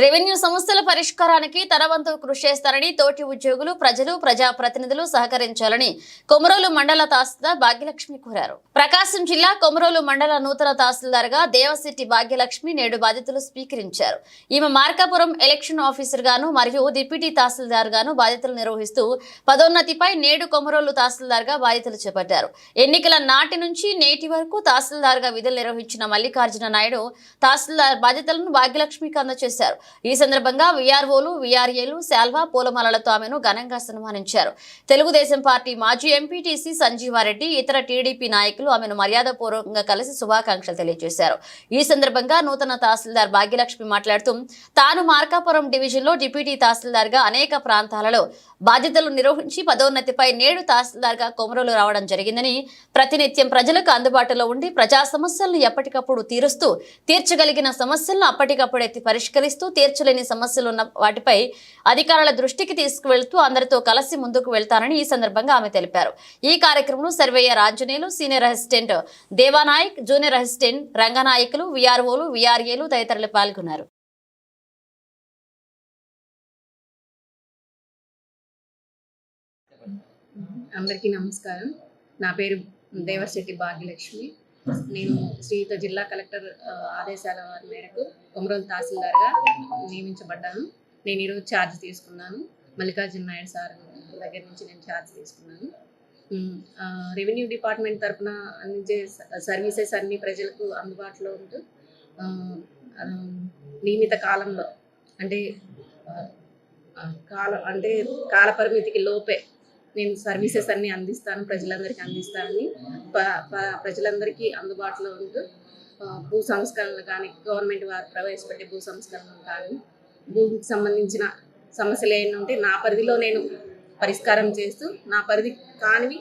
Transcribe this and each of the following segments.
Revenue సమస్యల పరిష్కారానికి తన వంతు కృషి చేస్తారని తోటి ఉద్యోగులు ప్రజలు ప్రజా ప్రతినిధులు సహకరించాలని కొమరోలు మండల తహసీల్దార్ భాగ్యలక్ష్మి కోరారు. ప్రకాశం జిల్లా కొమరోలు మండల నూతన తహసీల్దార్గా దేవశెట్టి భాగ్యలక్ష్మి నేడు బాధ్యతలు స్వీకరించారు. ఈమె మార్కాపురం ఎలక్షన్ ఆఫీసర్ గాను మరియు డిప్యూటీ తహసీల్దార్ గాను బాధ్యతలు నిర్వహిస్తూ పదోన్నతిపై నేడు కొమరోలు తహసీల్దార్గా బాధ్యతలు చేపట్టారు. ఎన్నికల నాటి నుంచి నేటి వరకు తహసీల్దార్గా విధులు నిర్వహించిన మల్లికార్జున నాయుడు తహసీల్దార్ బాధ్యతలను భాగ్యలక్ష్మికి అందజేశారు. ఈ సందర్భంగా విఆర్ఓలు విఆర్ఏలు శాల్వా పూలమాలలతో ఆమెను ఘనంగా సన్మానించారు. తెలుగుదేశం పార్టీ మాజీ ఎంపీటీసీ సంజీవారెడ్డి ఇతర టీడీపీ నాయకులు ఆమెను మర్యాదపూర్వకంగా కలిసి శుభాకాంక్షలు తెలియజేశారు. ఈ సందర్భంగా నూతన తహసీల్దార్ భాగ్యలక్ష్మి మాట్లాడుతూ తాను మార్కాపురం డివిజన్లో డిప్యూటీ తహసీల్దార్గా అనేక ప్రాంతాలలో బాధ్యతలు నిర్వహించి పదోన్నతిపై నేడు తహసీల్దార్గా కొమరోలు రావడం జరిగిందని ప్రతినిత్యం ప్రజలకు అందుబాటులో ఉండి ప్రజా సమస్యలను ఎప్పటికప్పుడు తీరుస్తూ తీర్చగలిగిన సమస్యలను అప్పటికప్పుడు ఎత్తి పరిష్కరిస్తూ తీర్చలేని సమస్యలు ఉన్న వాటిపై అధికారుల దృష్టికి తీసుకువెళ్తూ అందరితో కలిసి ముందుకు వెళ్తానని ఈ సందర్భంగా ఆమె తెలిపారు. ఈ కార్యక్రమంలో surveyor Anjaneyulu senior assistant Devanayak junior assistant Ranganayakulu విఆర్ఓలు విఆర్ఏలు తదితరులు పాల్గొన్నారు. అందరికీ నమస్కారం. నా పేరు దేవశెట్టి భాగ్యలక్ష్మి. నేను శ్రీయుత జిల్లా కలెక్టర్ ఆదేశాల వారి మేరకు కొమరోలు తహసీల్దార్గా నియమించబడ్డాను. నేను ఈరోజు ఛార్జ్ తీసుకున్నాను. మల్లికార్జున నాయుడు సార్ దగ్గర నుంచి నేను ఛార్జ్ తీసుకున్నాను. రెవెన్యూ డిపార్ట్మెంట్ తరఫున అందించే సర్వీసెస్ అన్ని ప్రజలకు అందుబాటులో ఉంటూ నియమిత కాలంలో అంటే కాలం అంటే కాల పరిమితికి లోపే నేను సర్వీసెస్ అన్ని అందిస్తాను ప్రజలందరికీ అందిస్తానని. ప్రజలందరికీ అందుబాటులో ఉంటూ భూ సంస్కరణలు కానీ గవర్నమెంట్ వారు ప్రవేశపెట్టే భూ సంస్కరణలు కానీ భూమికి సంబంధించిన సమస్యలు ఏమైనా ఉంటే నా పరిధిలో నేను పరిష్కారం చేస్తూ నా పరిధి కానివి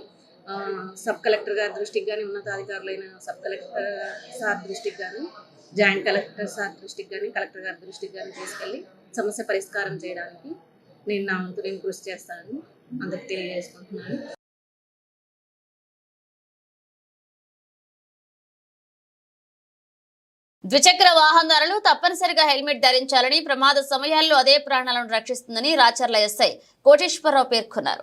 సబ్ కలెక్టర్ గారి దృష్టికి కానీ ఉన్నతాధికారులైన సబ్ కలెక్టర్ సార్ దృష్టికి కానీ జాయింట్ కలెక్టర్ సార్ దృష్టికి కానీ కలెక్టర్ గారి దృష్టికి కానీ తీసుకెళ్ళి సమస్య పరిష్కారం చేయడానికి నేను నా వంతు నేను కృషి చేస్తానని అందరికి తెలియజేసుకుంటున్నాను. ద్విచక్ర వాహనదారులు తప్పనిసరిగా హెల్మెట్ ధరించాలని ప్రమాద సమయాల్లో అదే ప్రాణాలను రక్షిస్తుందని రాచర్ల ఎస్ఐ కోటేశ్వరరావు పేర్కొన్నారు.